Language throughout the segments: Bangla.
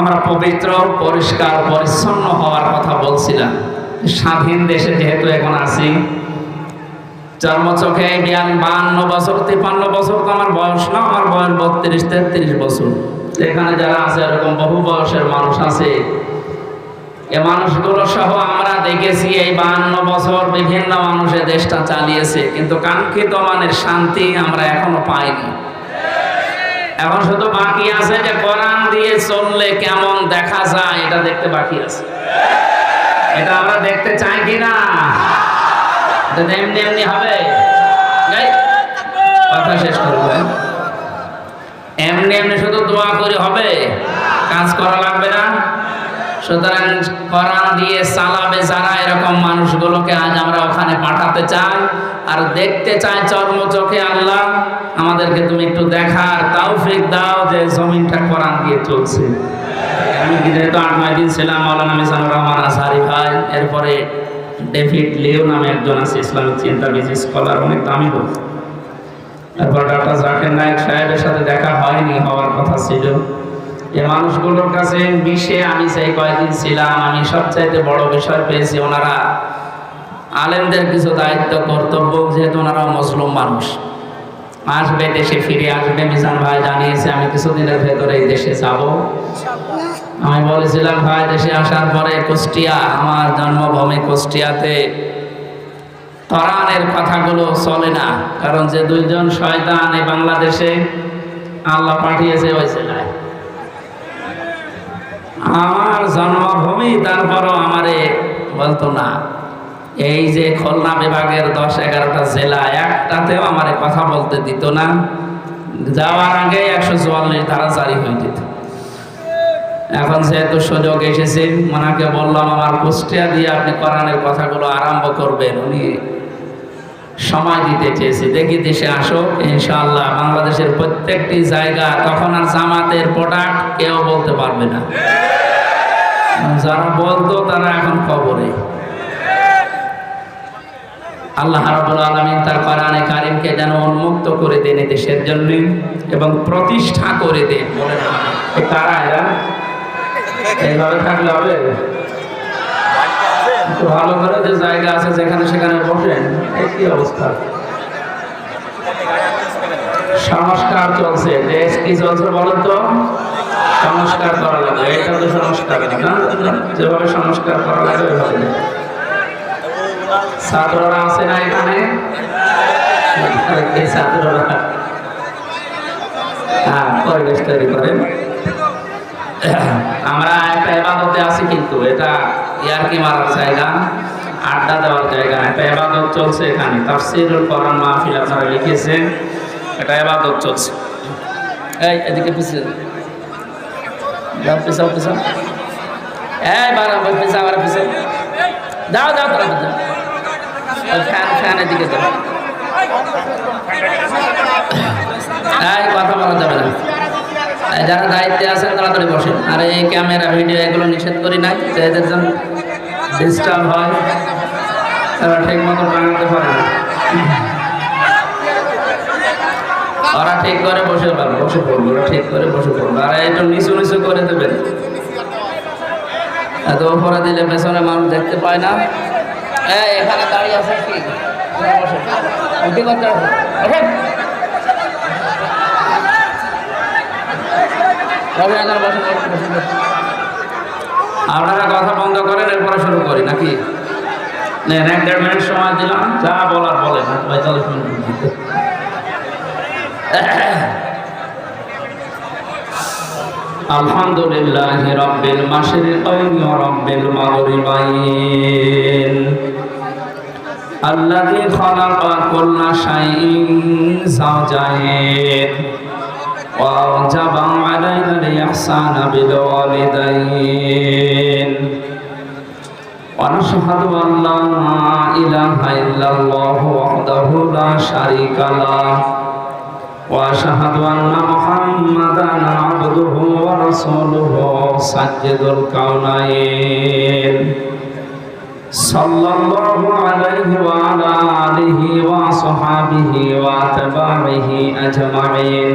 আমরা পবিত্র, পরিষ্কার, পরিচ্ছন্ন হওয়ার কথা বলছিলাম। স্বাধীন দেশে যেহেতু এখন আছি জন্ম চোখে বিয়ান বান্ন বছর, তিপ্পান্ন বছর তো আমার বয়স না, আমার বয়স বত্রিশ, তেত্রিশ বছর। এখানে যারা আছে, এরকম বহু বয়সের মানুষ আছে। এ মানুষগুলো সহ আমরা দেখেছি এই বাহান্ন বছর বিভিন্ন মানুষে দেশটা চালিয়েছে, কিন্তু কাঙ্ক্ষিত মানের শান্তি আমরা এখনও পাইনি। এখন শুধু বাকি আছে যে কোরআন দিয়ে চললে কেমন দেখা যায়, এটা দেখতে বাকি আছে। এটা আমরা দেখতে চাই কি না এমনি এমনি হবে। কথা শেষ করবেন এমনি এমনি শুধু দোয়া করে হবে? কাজ করা লাগবে না? সুতরাং কোরআন দিয়ে চালাবে যারা এরকম মানুষগুলোকে আজ আমরা ওখানে পাঠাতে চাই আর দেখতে চাই চর্ম চোখে আল্লাহ, আমাদেরকে তুমি একটু দেখার তৌফিক দাও যে জমিনটা কোরআন দিয়ে চলছে। আমি যেহেতু আট, নয় দিন ছিলাম, মৌলানা মিজানুর রহমান আসারি ভাই, এরপরে ডেভিড লিও নামে একজন আছে, ইসলামিক চিন্তাবিদ স্কলার, অনেক দামি লোক তারপর ডক্টর জাকির নায়ক সাহেবের সাথে দেখা হয়নি, হওয়ার কথা ছিল। এই মানুষগুলোর কাছে মিশে আমি সেই কয়েকদিন ছিলাম, আমি সবচাইতে বড় বিষয় পেয়েছি ওনারা। আলেমদের কিছু দায়িত্ব, কর্তব্য, যেহেতু ওনারা মুসলিম মানুষ। আসবে, দেশে ফিরে আসবে, মিজান ভাই জানিয়েছে, আমি কিছুদিনের ভেতরে এই দেশে যাব। আমি বলেছিলাম, ভাই, দেশে আসার পরে কুষ্টিয়া, আমার জন্মভূমি কুষ্টিয়াতে। কোরআনের কথাগুলো চলে না, কারণ যে দুইজন শয়তান এই বাংলাদেশে আল্লাহ পাঠিয়েছে, ওই জেলায় আমার জন্মভূমি, তারপরও আমারে বলতো না। এই যে খুলনা বিভাগের দশ এগারোটা জেলা, একটাতেও আমারে কথা বলতে দিত না। যাওয়ার আগে একশো চুয়াল্লিশ ধারা জারি হয়ে যেত। এখন যেহেতু সুযোগ এসেছে, ওনাকে বললাম, আমার কুষ্টিয়া দিয়ে আপনি কোরআনের কথাগুলো আরম্ভ করবেন। উনি সময় দিতে চেয়েছে। দেখি দেশে আসো ইনশাআল্লাহ বাংলাদেশের প্রত্যেকটি জায়গা তখন আর জামাতের প্রোডাক্ট কেউ বলতে পারবে না। যারা বলতো তারা এখন কবরে। আল্লাহ রাব্বুল আলামিন তার কোরআনে কারিমকে যেন উন্মুক্ত করে দেন দেশের জন্য এবং প্রতিষ্ঠা করে দেন। কারা এরা? এইভাবে থাকলে হবে? ভালো করে যে জায়গা আছে যেখানে সেখানে বসেন কি অবস্থা? সংস্কার চলছে, দেশ কি চলছে বলেন তো? সংস্কার করা লাগবে, এটা তো সংস্কার যেভাবে সংস্কার করা লাগে ওইভাবে। ছাত্ররা আছে না এখানে? হ্যাঁ পরিবেশ তৈরি করেন। আমরা একটা এবাদতে আছি কিন্তু, এটা ইয়ারকি মারার জায়গা, আড্ডা দেওয়ার জায়গা, একটা এবাদত চলছে এখানে। তাফসিরুল কোরআন মাহফিল আপনারা লিখেছেন এটা এবাদত চলছে। এই, এদিকে পিছিয়ে যাও। পিছাও পিছাও। এই, বারা পিছা আবার পিছাও। যাও যাও, তোরা যাও ফ্যান ফ্যান এদিকে যাও। এই, কথা বলা যাবে না। যারা দায়িত্বে আছেন, তাড়াতাড়ি বসেন। আর, এই ক্যামেরা, ভিডিও এগুলো নিষেধ করি নাই। এদের জন্য ডিস্টার্ব হয় তারা ঠিক মতো বানাতে পারে না ওরা ঠিক করে বসে পারবে বসে পড়ব, ওরা ঠিক করে বসে পড়ব। আর একটু নিচু নিচু করে দেবেন এত উপরে দিলে পেছনে মানুষ দেখতে পায় না। এখানে দাঁড়িয়ে আছে কি? এখানে করতে রবি বসে। আপনারা কথা বন্ধ করেন, এরপরে শুরু করি, নাকি? নেন এক দেড় মিনিট সময় দিলাম, যা বলার আলহামদুলিল্লাহ রব্বিল মাসির রব্বিল কুল্লা শাইইন وأوجب علينا الإحسان بالوالدين ونشهد أن لا إله إلا الله وحده لا شريك له وأشهد أن محمدا عبده ورسوله سجد الكونين صلى الله عليه وعلى آله وصحابه وأتباعه أجمعين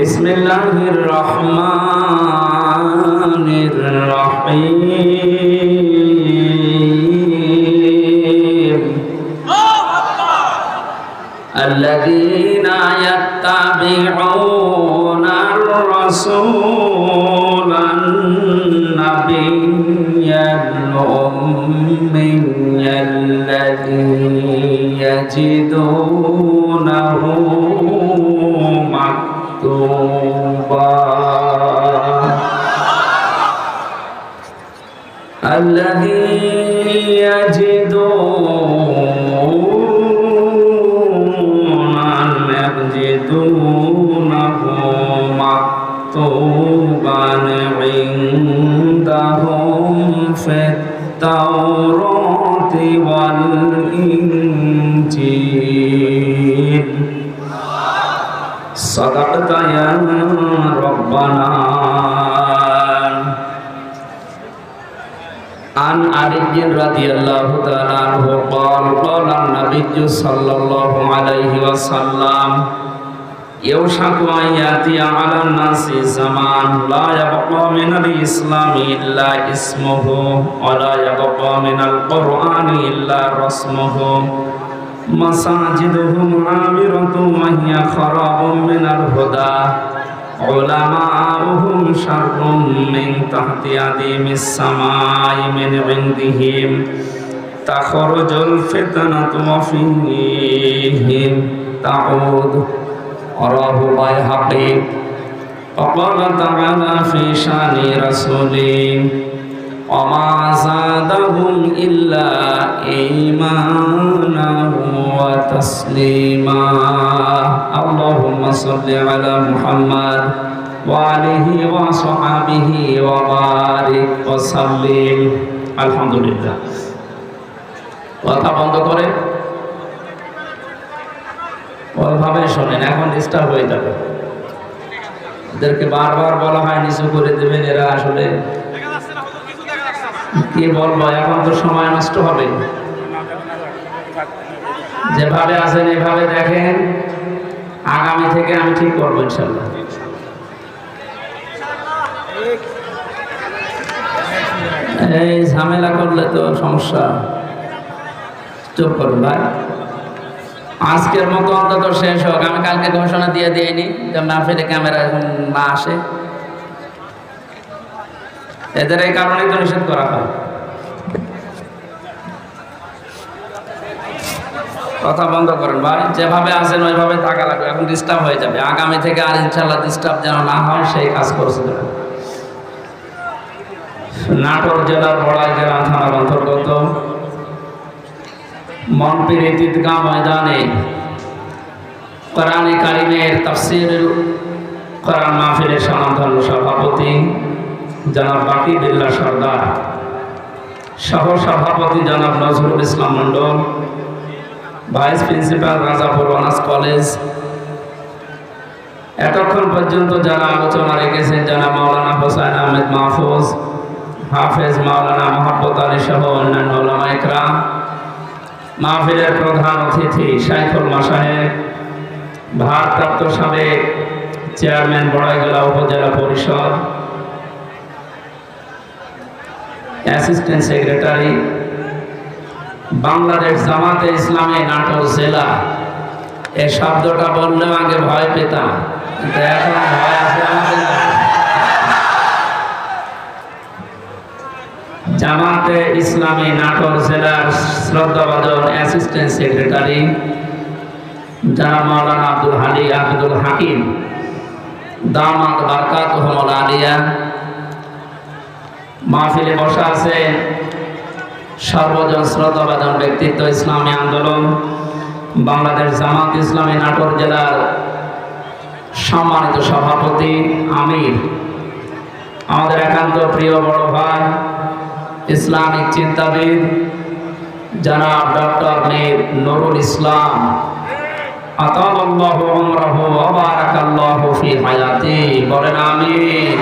بسم الله الرحمن الرحيم. الذين يتبعون الرسول النبي الأمي الذي يجدونه الذي يجدون النبي صلى الله عليه وسلم يوشك أن يأتي على الناس زمان لا يبقى من الإسلام إلا اسمه ولا يبقى من القرآن إلا رسمه مساجدهم عامرة وهي خراب من الهدى علماؤهم شر من تحت أديم السماء من عندهم تخرج الفتنة وفيهم تعود رواه بيهقي وقال تعالى في شان رسوله وما زادهم إلا إيمانا وتسليما اللهم صل على محمد وآله وصحبه وبارك وسلم الحمد لله কথা বন্ধ করে। ওইভাবে শোনেন, এখন ডিস্টার্ব হয়ে যাবে। এদেরকে বারবার বলা হয়, নিচু করে দেবেন এরা আসলে। কি বলব, এখন তো সময় নষ্ট হবে। যেভাবে আছেন, এভাবে দেখেন। আগামী থেকে আমি ঠিক করব ইনশাল্লাহ। এই ঝামেলা করলে তো সমস্যা। চুপ করুন ভাই আজকের মতো অন্তত শেষ হোক। আমি কালকে ঘোষণা দিয়ে দিইনি যে মাহফিলে ক্যামেরা না আসে। এদের এই কারণে তো নিষেধ করা হয়। কথা বন্ধ করেন ভাই। যেভাবে আছেন ওইভাবে থাকা লাগবে। এখন ডিস্টার্ব হয়ে যাবে। আগামী থেকে আর ইনশাল্লাহ ডিস্টার্ব যেন না হয়, সেই কাজ করছে। নাটোর জেলার বড়াই গ্রাম থানার অন্তর্গত। মনপির ঈদগাহ ময়দানে কোরআনে কারিমের তাফসির, কোরআন মাহফিলের সমাধান সভাপতি জনাব বাকি বিল্লা সর্দার, সহ সভাপতি জনাব Nazrul Islam Mondal vice principal Rajapur honours college. এতক্ষণ পর্যন্ত যারা আলোচনা রেখেছেন যারা মাওলানা হোসাইন আহমেদ মাহফুজ, হাফেজ মাওলানা মোহাম্মদ আলী সহ অন্যান্য ওলামা মাহফিলের প্রধান অতিথি সাইফুল মাসাহেব, ভারপ্রাপ্ত সাবেক চেয়ারম্যান বড়াইগলা উপজেলা পরিষদ, অ্যাসিস্ট্যান্ট সেক্রেটারি, বাংলাদেশ জামাতে ইসলামী নাটক জেলা। এই শব্দটা বললেও আগে ভয় পেতাম এখন ভয় আছে আমাদের। জামাতে ইসলামী নাটক জেলার শ্রদ্ধাভাজন অ্যাসিস্ট্যান্ট সেক্রেটারি যারা মাওলানা আব্দুল হালি আব্দুল হাকিম, দামাত বারকাত হমল আলিয়া, মাহফিলে বসা আছে সর্বজন শ্রদ্ধাভাজন ব্যক্তিত্ব ইসলামী আন্দোলন, বাংলাদেশ জামাত ইসলামী নাটোর জেলার সম্মানিত সভাপতি আমির, আমাদের একান্ত প্রিয় বড় ভাই ইসলামিক চিন্তাবিদ জনাব ডক্টর মীর নুরুল ইসলাম। আতালাল্লাহু উমরাহু ওয়া বারাকাল্লাহু ফি হায়াতি। বলেন আমিন।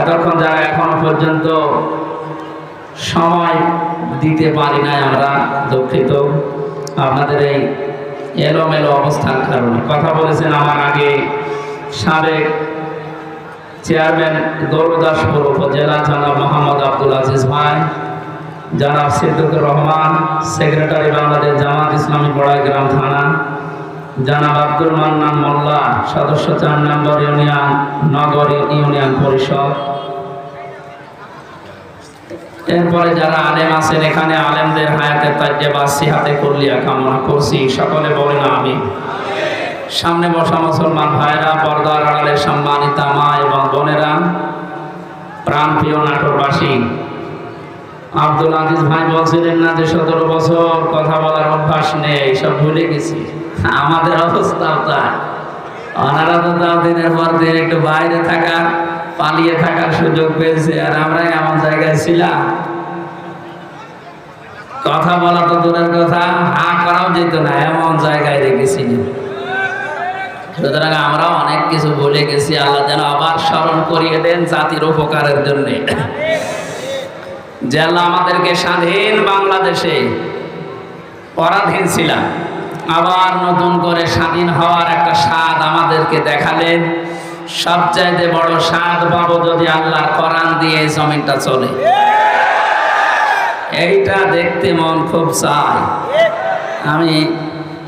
এতক্ষণ যারা এখনও পর্যন্ত সময় দিতে পারি নাই, আমরা দুঃখিত। আপনাদের এই এলোমেলো অবস্থার কারণে। কথা বলেছেন আমার আগে সাবেক চেয়ারম্যান গৌরদাসপুর উপজেলা জনাব মোহাম্মদ আব্দুল আজিজ ভাই, জনাব সিদ্দুকুর রহমান, সেক্রেটারি বাংলাদেশ জামাত ইসলামী বড়াই গ্রাম থানা, জনাব আব্দুল মান্নান মোল্লা, সদস্য চার নম্বর ইউনিয়ন, নগর ইউনিয়ন পরিষদ। এরপরে যারা আলেম আছেন, এখানে আলেমদের হায়াতের তাজ্জে বা সিহাতে করলিয়া কামনা করছি। সকলে বলেন আমি সামনে বসা মুসলমান ভাইরা পর্দার আড়ালে সম্মানিতা মা এবং বোনেরা, প্রাণপ্রিয় নাটোরবাসী, আব্দুল আজিজ ভাই বলছিলেন না যে সতেরো বছর কথা বলার অভ্যাস নেই, সব ভুলে গেছি। আমাদের অবস্থাও তাই ওনারা তো তাও দিনের পর দিন একটু বাইরে থাকার, পালিয়ে থাকার সুযোগ পেয়েছে, আর আমরা এমন জায়গায় ছিলাম। কথা বলা তো দূরের কথা, হা করাও যেত না, এমন জায়গায় রেখেছিলাম সুতরাং আমরা অনেক কিছু বলে গেছি, আল্লাহ যেন আবার স্মরণ করিয়ে দেন জাতির উপকারের জন্য। যে আল্লাহ আমাদেরকে স্বাধীন বাংলাদেশে পরাধীন ছিলাম আবার নতুন করে স্বাধীন হওয়ার একটা স্বাদ আমাদেরকে দেখালেন। সবচাইতে বড় স্বাদ পাবো যদি আল্লাহর কোরআন দিয়ে এই জমিনটা চলে। এইটা দেখতে মন খুব চায়। আমি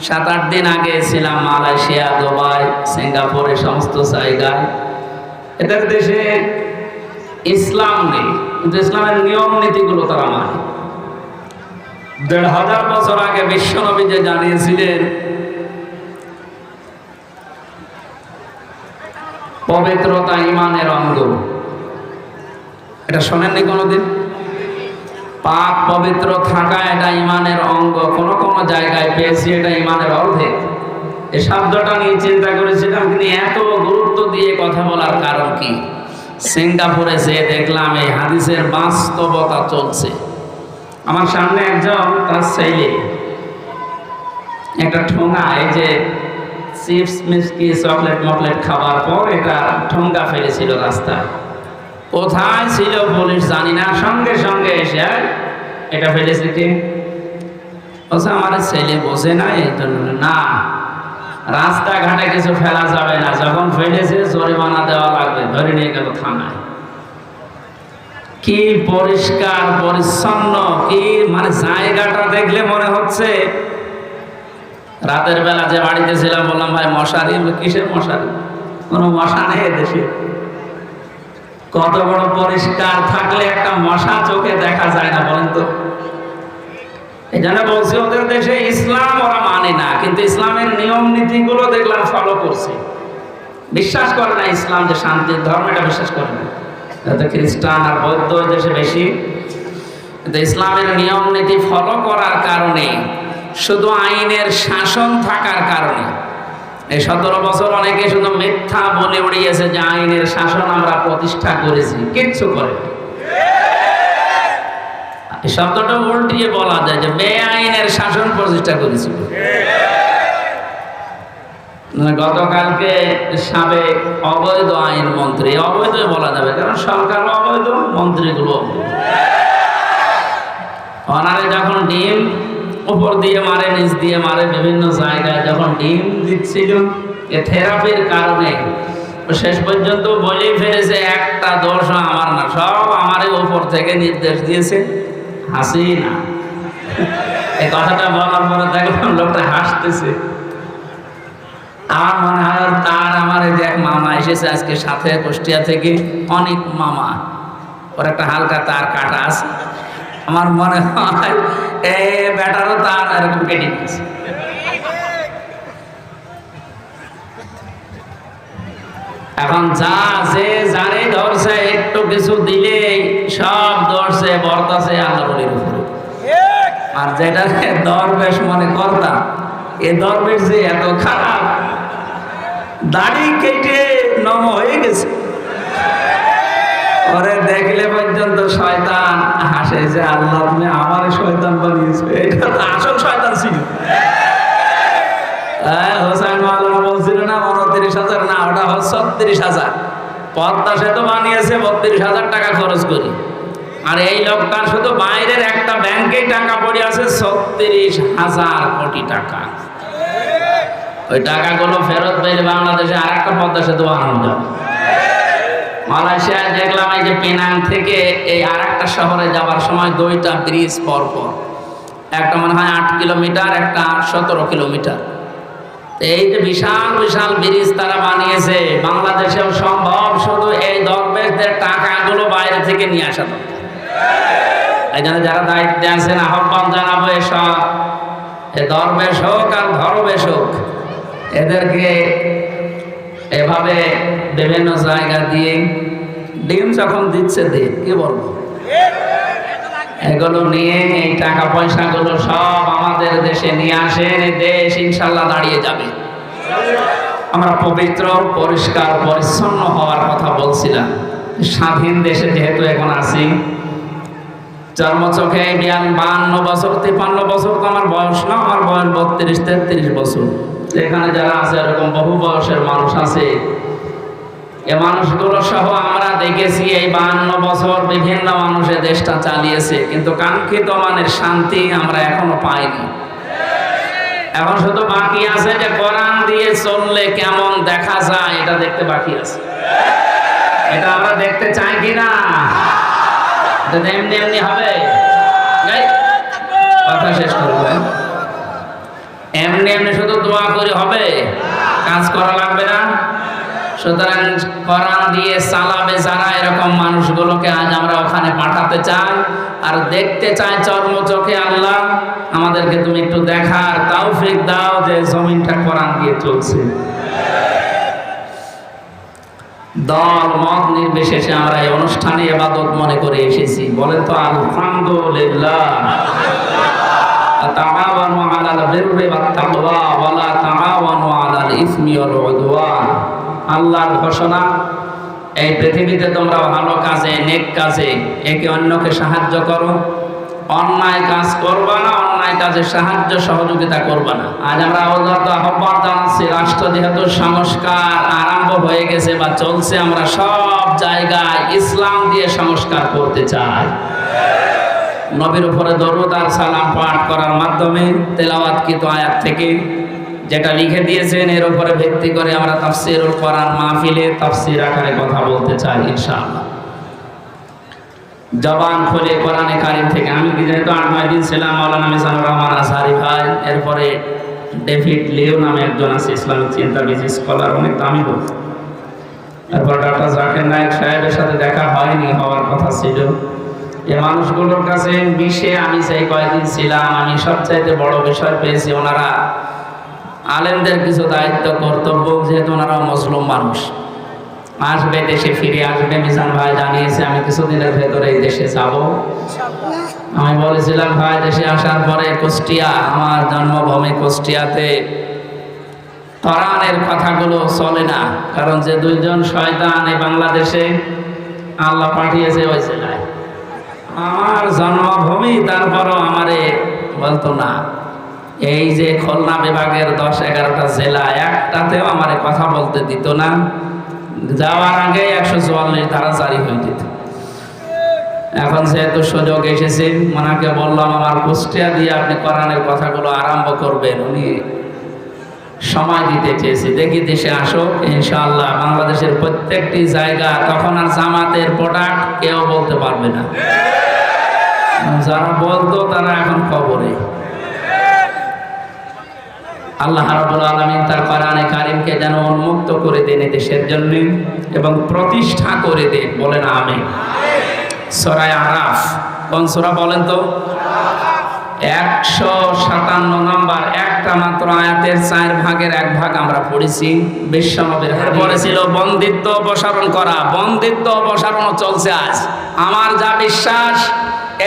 সাত আট দিন আগে ছিলাম মালয়েশিয়া, দুবাই, সিঙ্গাপুর সমস্ত জায়গায়। এদের দেশে ইসলাম নেই, কিন্তু ইসলামের নিয়ম নীতিগুলো তারা মানে। দেড় হাজার বছর আগে বিশ্বনবী যে জানিয়েছিলেন, পবিত্রতা ইমানের অঙ্গ। এটা শোনেননি কোনোদিন? পাক পবিত্র থাকা এটা ইমানের অঙ্গ। কোন কোন জায়গায় পেয়েছি এটা ইমানের অর্ধেক এই শব্দটা নিয়ে চিন্তা করেছিলাম তিনি এত গুরুত্ব দিয়ে কথা বলার কারণ কি? সিঙ্গাপুরে যে দেখলাম এই হাদিসের বাস্তবতা চলছে। আমার সামনে একজন তার ছেলে, একটা ঠোঙা, এই যে চিপস মিস্কি চকলেট মকলেট খাবার পর এটা ঠোঙ্গা ফেলেছিল রাস্তায়। কোথায় ছিল পুলিশ জানি না। সঙ্গে সঙ্গে এসে, এটা ফেলেছে কি? বলছে আমার ছেলে বসে না, এই জন্য না, রাস্তাঘাটে কিছু ফেলা যাবে না। যখন ফেলেছে, জরিমানা দেওয়া লাগবে। ধরে নিয়ে গেল থানায়। কি পরিষ্কার, পরিচ্ছন্ন, কি মানে জায়গাটা দেখলে মনে হচ্ছে? রাতের বেলা যে বাড়িতে ছিলাম, বললাম, ভাই, মশারি, কিসের মশারি? কোনো মশা নেই দেশে। কত বড় পরিষ্কার থাকলে একটা মশা চোখে দেখা যায় না, বলেন তো। এই জন্য বলছি, ওদের দেশে ইসলাম ওরা মানে না, কিন্তু ইসলামের নিয়ম নীতিগুলো দেখলাম ফলো করছে। বিশ্বাস করে না ইসলাম যে শান্তির ধর্ম এটা বিশ্বাস করে না। খ্রিস্টান আর বৌদ্ধ দেশে বেশি। কিন্তু ইসলামের নিয়ম নীতি ফলো করার কারণে, শুধু আইনের শাসন থাকার কারণে এই সতেরো বছর অনেকে শুধু মিথ্যা বলে উড়িয়েছে যে আইনের শাসন আমরা প্রতিষ্ঠা করেছি, কিচ্ছু করে এই শব্দটা উল্টিয়ে বলা যায় যে বেআইনের শাসন প্রতিষ্ঠা করেছিল। মানে গতকালকে সাবেক অবৈধ আইন মন্ত্রী অবৈধ বলা যাবে, কারণ সরকার অবৈধ, মন্ত্রীগুলো অবৈধ। ওনারে যখন ডিম উপর দিয়ে মারে, নিচ দিয়ে মারে, বিভিন্ন জায়গায় যখন ডিম দিচ্ছিল, এ থেরাপির কারণে শেষ পর্যন্ত বলেই ফেলেছে, একটা দোষ আমার না, সব আমারই উপর থেকে নির্দেশ দিয়েছে, হাসি না। এই কথাটা বলার পরে দেখলাম লোকটা হাসতেছে। আমার মনে হয় তার আমার এক মামা এসেছে আজকে সাথে, কুষ্টিয়া থেকে অনেক মামা। ওর একটা হালকা তার কাটা আছে। আমার মনে হয় এ বেটারও তার এরকম কেটে নিয়েছে এখন যা যে যারে ধরছে, একটু কিছু দিলে সব ধরছে বর্তাছে আল্লাহর উপরে। আর যেটা দরবেশ মনে করতাম, এ দরবেশ যে এত খারাপ, দাড়ি কেটে নম হয়ে গেছে। ওরে দেখলে পর্যন্ত শয়তান হাসে যে আল্লাহ তুমি আমার শয়তান বানিয়েছো। এটা তো আসল শয়তান ছিল। হোসেন মাওলানা বলছিল না, উনত্রিশ হাজার না, ওটা ছত্রিশ হাজার। পদ্মা সেতু বানিয়েছে, বত্রিশ হাজার টাকা খরচ করি। আর এই লোকটার শুধু বাইরের একটা ব্যাংকে টাকা পড়ে আছে, ছত্রিশ হাজার কোটি টাকা। ওই টাকাগুলো ফেরত পেলে বাংলাদেশে আর একটা পদ্মা সেতু বানানো যাবে। মালয়েশিয়ায় দেখলাম এই যে পেনাং থেকে এই আর একটা শহরে যাওয়ার সময় দুইটা ব্রিজ পর পর একটা মনে হয় আট কিলোমিটার, একটা সতেরো কিলোমিটার। এই যে বিশাল বিশাল ব্রিজ তারা বানিয়েছে, বাংলাদেশেও সম্ভব শুধু এই দরবেশদের টাকাগুলো বাইরে থেকে নিয়ে আসা এই জন্য যারা দায়িত্বে আছেন, আহ্বান জানাব এসব। এ দরবেশ হোক আর ধরবেশ হোক, এদেরকে এভাবে বিভিন্ন জায়গা দিয়ে ডিম যখন দিচ্ছে দিন কি বলব? এগুলো নিয়ে এই টাকা পয়সাগুলো সব আমাদের দেশে নিয়ে আসেন দেশ ইনশাল্লাহ দাঁড়িয়ে যাবে। আমরা পবিত্র, পরিষ্কার, পরিচ্ছন্ন হওয়ার কথা বলছিলাম। স্বাধীন দেশে যেহেতু এখন আছি জন্মচোখে বিয়ান বান্ন বছর, তিপ্পান্ন বছর তো আমার বয়স না, আমার বয়স বত্রিশ, তেত্রিশ বছর। এখানে যারা আছে, এরকম বহু বয়সের মানুষ আছে। এ মানুষগুলো সহ আমরা দেখেছি এই বাহান্ন বছর বিভিন্ন মানুষে দেশটা চালিয়েছে, কিন্তু কাঙ্ক্ষিত মানের শান্তি আমরা এখনও পাইনি। এখন শুধু বাকি আছে যে কোরআন দিয়ে চললে কেমন দেখা যায়, এটা দেখতে বাকি আছে। এটা আমরা দেখতে চাই কি না এমনি এমনি হবে। কথা শেষ করবে। এমনি এমনি শুধু দোয়া করে, হবে? কাজ করা লাগবে না? সুতরাং কোরআন দিয়ে চালাবে যারা এরকম মানুষগুলোকে আজ আমরা ওখানে পাঠাতে চাই আর দেখতে চাই চর্ম চোখে আল্লাহ, আমাদেরকে তুমি একটু দেখার তৌফিক দাও যে জমিনটা কোরআন দিয়ে চলছে। দল, মত নির্বিশেষে আমরা এই অনুষ্ঠানে এবাদত মনে করে এসেছি। বলেন তো, আলহামদুলিল্লাহ। তাআওয়ানু আলাল বিররি ওয়াত তাকওয়া ওয়া লা তাআওয়ানু আলাল ইসমি ওয়াল উদওয়ান। আল্লাহর ঘোষণা, এই পৃথিবীতে তোমরা ভালো কাজে কাজে একে অন্যকে সাহায্য করো। অন্যায় কাজ করবা না, অন্যায় কাজে সাহায্য সহযোগিতা করবা না। আজ আমরা আহ্বান রাষ্ট্র যেহেতু সংস্কার আরম্ভ হয়ে গেছে বা চলছে, আমরা সব জায়গায় ইসলাম দিয়ে সংস্কার করতে চাই। নবীর উপরে দরুদ আর সালাম পাঠ করার মাধ্যমে তেলাওয়াতকৃত আয়াত থেকে যেটা লিখে দিয়েছেন, এর উপরে ভিত্তি করে আমরা তাফসিরুল কোরআন মাহফিলে তাফসির আকারে কথা বলতে চাই ইনশাআল্লাহ। জবান খুলে কোরআনে কারিম থেকে আমি যেহেতু আট নয় দিন ছিলাম মৌলানা মিজানুর রহমান আজহারি ভাই, এরপরে ডেভিড লিও নামে একজন আছে, ইসলামিক চিন্তাবিদ, স্কলার, অনেক দামি লোক। এরপর ডাক্তার জাকির নায়ক সাহেবের সাথে দেখা হয়নি, হওয়ার কথা ছিল। মানুষগুলোর কাছে মিশে আমি সেই কয়েকদিন ছিলাম, আমি সবচাইতে বড় বিষয় পেয়েছি ওনারা আলেমদের কিছু দায়িত্ব, কর্তব্য, যেহেতু ওনারা মুসলিম মানুষ। আসবে, দেশে ফিরে আসবে, মিজান ভাই জানিয়েছে, আমি কিছুদিনের ভেতরে এই দেশে যাব। আমি বলেছিলাম, ভাই, দেশে আসার পরে কুষ্টিয়া, আমার জন্মভূমি কুষ্টিয়াতে। কোরআনের কথাগুলো চলে না, কারণ যে দুইজন শয়তান এই বাংলাদেশে আল্লাহ পাঠিয়েছে ওই জেলায়। আমার জন্মভূমি, তারপরও আমারে বলতো না। এই যে খুলনা বিভাগের দশ এগারোটা জেলা, একটাতেও আমারে কথা বলতে দিত না। যাওয়ার আগে একশো চুয়াল্লিশ ধারা জারি হয়ে যেত। এখন যেহেতু সুযোগ এসেছে, ওনাকে বললাম, আমার কুষ্টিয়া দিয়ে আপনি কোরআনের কথাগুলো আরম্ভ করবেন। উনি সময় দিতে চেয়েছি। দেখি দেশে আসুক, ইনশাআল্লাহ বাংলাদেশের প্রত্যেকটি জায়গা তখন আর জামাতের প্রোডাক্ট কেউ বলতে পারবে না। যারা বলতো তারা এখন কবরে। আল্লাহ রাব্বুল আলমিন তার কোরআনে কারিমকে যেন উন্মুক্ত করে দেন দেশের জন্য এবং প্রতিষ্ঠা করে দেন। বলেন আমি সূরা আরাফ, কোন সূরা বলেন তো? একশো সাতান্ন নম্বর, একটা মাত্র আয়াতের চার ভাগের এক ভাগ আমরা পড়েছি। বিশ্বনবের পড়েছিল বন্দিত্ব অপসারণ করা। বন্দিত্ব অপসারণ চলছে আজ। আমার যা বিশ্বাস,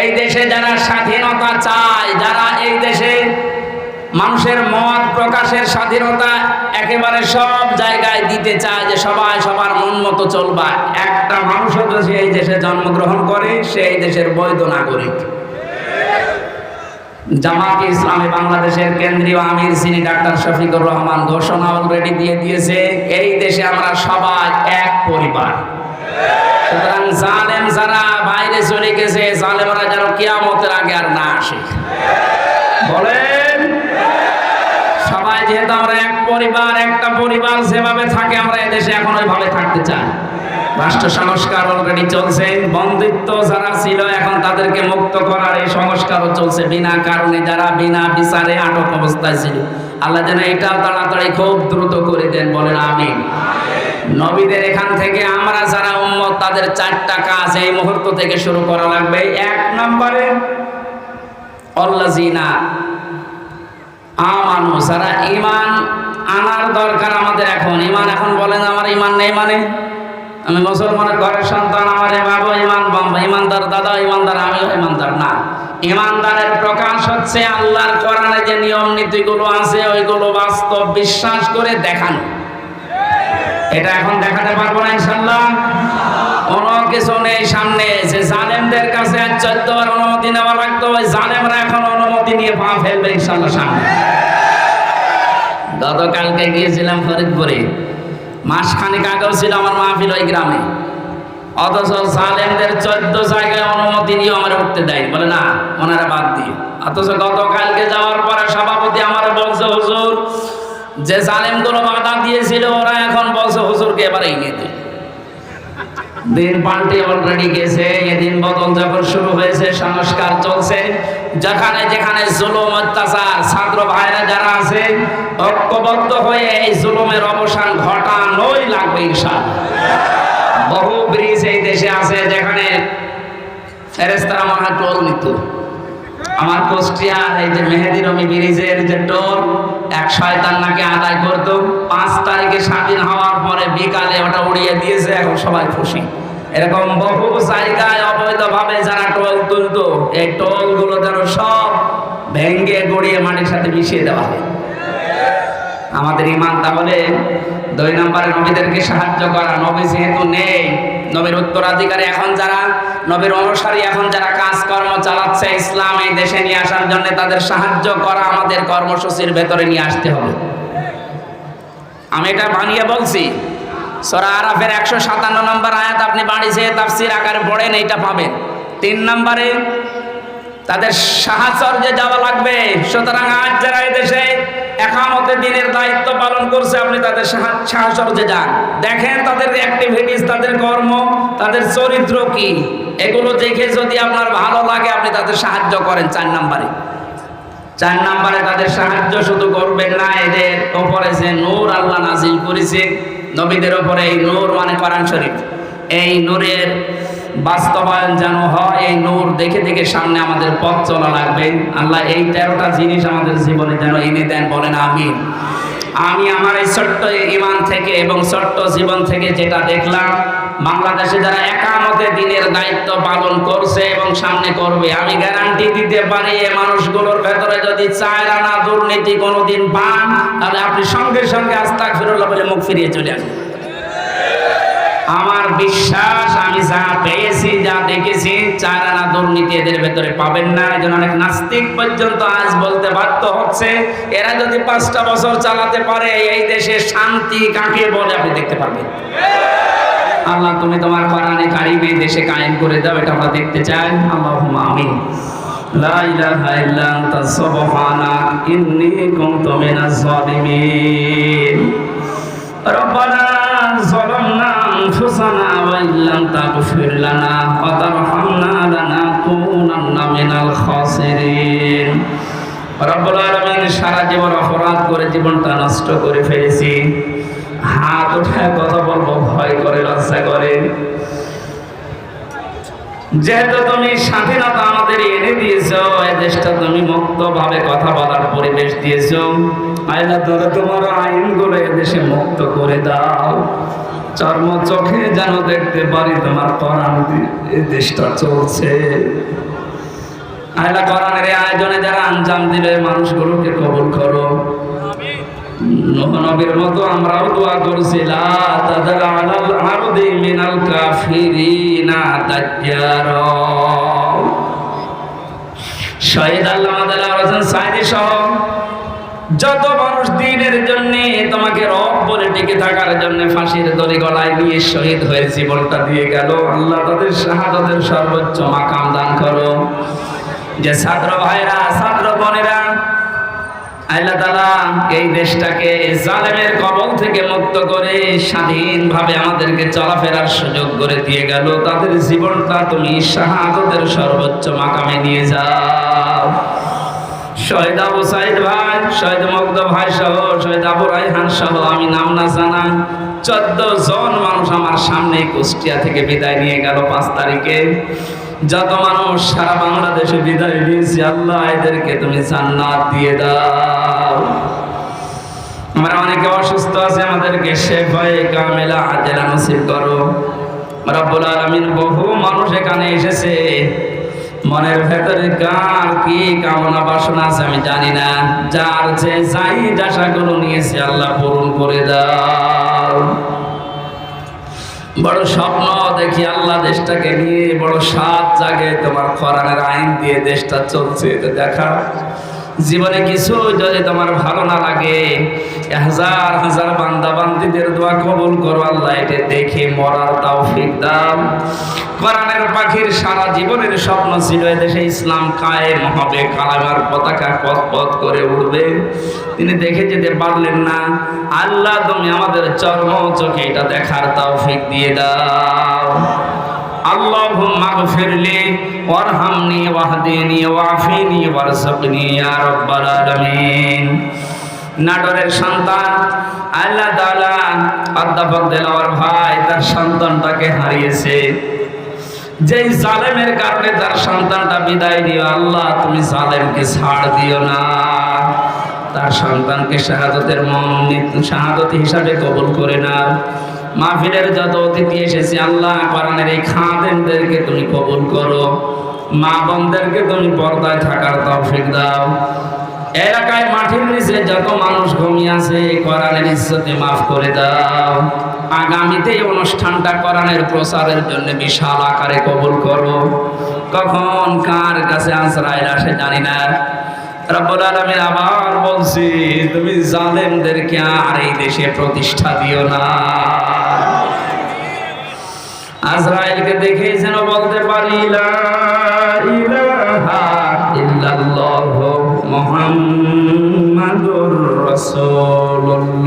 এই দেশে যারা স্বাধীনতা চায়, যারা এই দেশে মানুষের মত প্রকাশের স্বাধীনতা একেবারে সব জায়গায় দিতে চায় যে সবাই সবার মন মতো চলবা। একটা মানুষও তো সেই দেশে জন্মগ্রহণ করে সেই দেশের বৈধ নাগরিক। জামাতে ইসলামী বাংলাদেশের কেন্দ্রীয় আমির সিনি ডাক্তার শফিকুর রহমান ঘোষণা অলরেডি দিয়ে দিয়েছে, এই দেশে আমরা সবাই এক পরিবার। সুতরাং জালেম যারা বাইরে চলে গেছে, জালেমরা যেন কিয়ামতের আগে আর না আসে। বলেন? সবাই যেহেতু আমরা এক পরিবার, একটা পরিবার যেভাবে থাকে, আমরা এদেশে এখন ওইভাবে থাকতে চাই। রাষ্ট্র সংস্কার অলরেডি চলছে। বন্দিত্ব যারা ছিল, এখন তাদেরকে মুক্ত করার এই সংস্কারও চলছে। বিনা কারণে যারা বিনা বিচারে আটক অবস্থায় ছিল। আল্লাহ যেন এটাও তাড়াতাড়ি খুব দ্রুত করে দেন, বলেন আমি নবীদের এখান থেকে আমরা যারা উম্মত, তাদের চারটা কাজ এই মুহূর্ত থেকে শুরু করা লাগবে। এক নম্বরে অল্লাজিনা আমানু, যারা ইমান আনার দরকার আমাদের এখন। ইমান এখন বলেন, আমার ইমান নেই মানে? আমি মুসলমানের ঘরের সন্তান, আমার বাবা ইমান বাম্বা ইমানদার দাদা, ইমানদার আমিও ইমানদার না। ইমানদারের প্রকাশ হচ্ছে আল্লাহর কোরআনে যে নিয়ম নীতিগুলো আছে, ওইগুলো বাস্তব বিশ্বাস করে দেখানো। এটা এখন দেখাতে পারব না ইনশাল্লাহ কোনো কিছু নেই সামনে। যে জালেমদের কাছে আর চোদ্দ বার অনুমতি নেওয়া লাগতো, ওই জালেমরা এখন অনুমতি নিয়ে পা ফেলবে ইনশাল্লাহ সামনে। গতকালকে গিয়েছিলাম ফরিদপুরে। মাসখানেক আগেও ছিল আমার মাহফিল ওই গ্রামে। অথচ সালেমদের চোদ্দ জায়গায় অনুমতি নিয়ে আমার উঠতে দেয় বলে, না, ওনারা বাদ দিয়ে। অথচ গতকালকে যাওয়ার পরে সভাপতি আমার বলছে, হুজুর, যে জালেমগুলো বাধা দিয়েছিল, ওরা এখন বলছে, হুজুরকে এবার এগিয়ে দিন দিন পাল্টে অলরেডি গেছে। এদিন বদল যখন শুরু হয়েছে, সংস্কার চলছে। যেখানে যেখানে জুলুম, অত্যাচার, ছাত্র ভাইরা যারা আছে ঐক্যবদ্ধ হয়ে এই জুলুমের অবসান ঘটানোই লাগবে ইনশাল বহু ব্রিজ এই দেশে আছে যেখানে ফেরেস্তারা মনে হয় টোল নিত। আমার কুষ্টিয়ার এই যে মেহেদি রমি ব্রিজের যে টোল, এক শয়তান নাকি আদায় করতো। পাঁচ তারিখে স্বাধীন হওয়ার পরে বিকালে ওটা উড়িয়ে দিয়েছে, এখন সবাই খুশি। এরকম বহু জায়গায় অবৈধভাবে যারা টোল তুলতো, এই টোলগুলো যেন সব ভেঙ্গে গড়িয়ে মাটির সাথে মিশিয়ে দেওয়া হয়। আমাদের ইমান তাহলে দুই নম্বরে নবীদেরকে সাহায্য করা, নবী যেহেতু নেই, নবীর উত্তরাধিকারী এখন যারা, নবীর অনুসারী এখন যারা কাজকর্ম চালাচ্ছে, ইসলাম এই দেশে নিয়ে আসার জন্য তাদের সাহায্য করা আমাদের কর্মসূচির ভেতরে নিয়ে আসতে হবে। আমি এটা বানিয়ে বলছি, সরা আরাফের একশো সাতান্ন নম্বর আয়াত আপনি বাড়ি তাফসির আকারে পড়েন, এইটা পাবেন। তিন নম্বরে, তাদের সাহাচর্যে যাওয়া লাগবে, সুতরাং আজ যারা দেশে একামতে দিনের দায়িত্ব পালন করছে, আপনি তাদের সাহাচর্যে যান। দেখেন তাদের অ্যাক্টিভিটিস তাদের কর্ম, তাদের চরিত্র কি? এগুলো দেখে যদি আপনার ভালো লাগে, আপনি তাদের সাহায্য করেন চার নাম্বারে। চার নাম্বারে তাদের সাহায্য শুধু করবেন না এদের ওপরে যে নূর আল্লাহ নাজিল করেছে, নবীদের ওপরে এই নূর মানে কোরআন শরীফ। এই নূরের বাস্তবায়ন যেন হয়, এই নূর দেখে দেখে সামনে আমাদের পথ চলা লাগবে। আল্লাহ এই তেরোটা জিনিস আমাদের জীবনে যেন এনে দেন, বলেন আমি আমি আমার এই ছোট্ট ইমান থেকে এবং ছোট্ট জীবন থেকে যেটা দেখলাম, বাংলাদেশে যারা একামতে দিনের দায়িত্ব পালন করছে এবং সামনে করবে, আমি গ্যারান্টি দিতে পারি এই মানুষগুলোর ভেতরে যদি চায় না দুর্নীতি কোনোদিন পান, তাহলে আপনি সঙ্গে সঙ্গে আস্তাক ফিরুল্লাহ বলে মুখ ফিরিয়ে চলে আসবেন আমার বিশ্বাস, আমি যা পেয়েছি, যা দেখেছি, চার আনা দুর্নীতি এদের ভেতরে পাবেন না। একজন অনেক নাস্তিক পর্যন্ত আজ বলতে বাধ্য হচ্ছে, এরা যদি পাঁচটা বছর চালাতে পারে, এই দেশে শান্তি কাকে বলে আপনি দেখতে পারবেন। আল্লাহ, তুমি তোমার কোরআনে কারিমে দেশে কায়েম করে দাও, এটা আমরা দেখতে চাই। আল্লাহ আমি লা ইলাহা أنفسنا وإن لم تغفر لنا وترحمنا لنكونن من الخاسرين রব্বুল আলামিন সারা জীবন অপরাধ করে জীবনটা নষ্ট করে ফেলেছি হাত উঠে কথা বলবো ভয় করে লজ্জা করে যেহেতু তুমি স্বাধীনতা আমাদের এনে দিয়েছ এই দেশটা তুমি মুক্ত ভাবে কথা বলার পরিবেশ দিয়েছ আয়না ধরে তোমার আইনগুলো এদেশে মুক্ত করে দাও চর্ম চোখে যেন দেখতে পারি তোমার কোরআন এই দেশটা চলছে। আহলা কোরআনের আয়োজনে যারা আঞ্জাম দিবে, মানুষগুলোকে কবুল করো। নবীর মতো আমরাও দোয়া করছি যত মানুষ দিনের জন্য টিকে থাকার জন্য ফাঁসির দড়ি গলায় নিয়ে শহীদ হয়ে জীবনটা দিয়ে গেল। আল্লাহ তাদের শাহাদতের সর্বোচ্চ মাকাম দান করো। যে ছাত্র ভাইরা, ছাত্র বোনেরা, আল্লাহ তালা এই দেশটাকে জালেমের কবল থেকে মুক্ত করে স্বাধীনভাবে আমাদেরকে চলাফেরার সুযোগ করে দিয়ে গেল। তাদের জীবনটা তুমি শাহাদতের সর্বোচ্চ মাকামে নিয়ে যাও। শহীদ আবু সাইদ ভাই, শহীদ ভাই সহ, শহীদ আবু রাইহান সহ, আমি নাম না জানা। চোদ্দ জন মানুষ আমার সামনে কুষ্টিয়া থেকে বিদায় নিয়ে গেল পাঁচ তারিখে। যত মানুষ সারা বাংলাদেশে বিদায় নিয়েছে, আল্লাহ এদেরকে তুমি জান্নাত দিয়ে দাও। আমরা অনেকে অসুস্থ আছে, আমাদেরকে শেফায়ে কামেলা আজেলা নসিব করো। রব্বুল আলামিন বহু মানুষ এখানে এসেছে। মনের ভেতরে কার কি কামনা বাসনা আছে আমি জানি না। যার যে যাই আশাগুলো নিয়েছে আল্লাহ পূরণ করে দাও। বড় স্বপ্ন দেখি আল্লাহ দেশটাকে নিয়ে বড় সাত জাগে। তোমার খরানের আইন দিয়ে দেশটা চলছে, এটা দেখা। জীবনে কিছু যদি তোমার ভালো না লাগে, হাজার হাজার বান্দা বান্দিদের দোয়া কবুল করো, আল্লাহ এটা দেখে মরার তৌফিক দাও। কোরআনের পাখির সারা জীবনের স্বপ্ন ছিল এদেশে ইসলাম কায়েম হবে কালামার পতাকা পথ পথ করে উঠবে। তিনি দেখে যেতে পারলেন না, আল্লাহ তুমি আমাদের চর্ম চোখে এটা দেখার তৌফিক দিয়ে দাও। اللهم اغفر لي وارحمني واهدني وعافني وارزقني يا رب العالمين নাটোরের সন্তান আল্লাহ তাআলা অধ্যাপক দেলাওয়ার ভাই তার সন্তানটাকে হারিয়েছে যেই জালেমের কারণে তার সন্তানটা বিদায় দিও আল্লাহ তুমি জালেমকে ছাড় দিও না তার সন্তানকে শাহাদতের শাহাদত হিসাবে কবুল করে নাও মাহফিলের যত অতিথি এসেছে, আল্লাহ কোরআনের এই খাদেমদেরকে তুমি কবুল করো। মা বোনদেরকে তুমি পর্দায় থাকার তৌফিক দাও। এলাকায় মাটির নিচে যত মানুষ ঘুমিয়ে আছে, কোরআনের ইজ্জতে মাফ করে দাও। আগামীতে অনুষ্ঠানটা কোরআনের প্রচারের জন্য বিশাল আকারে কবুল করো। কখন কার কাছে আনসার আসে জানি না। রব্বুল আলামিন আবার বলছি, তুমি জালেমদেরকে আর এই দেশে প্রতিষ্ঠা দিও না। আজরাইলকে দেখে যেন বলতে পারি মোহাম্মদুর সাল্লাল্লাহু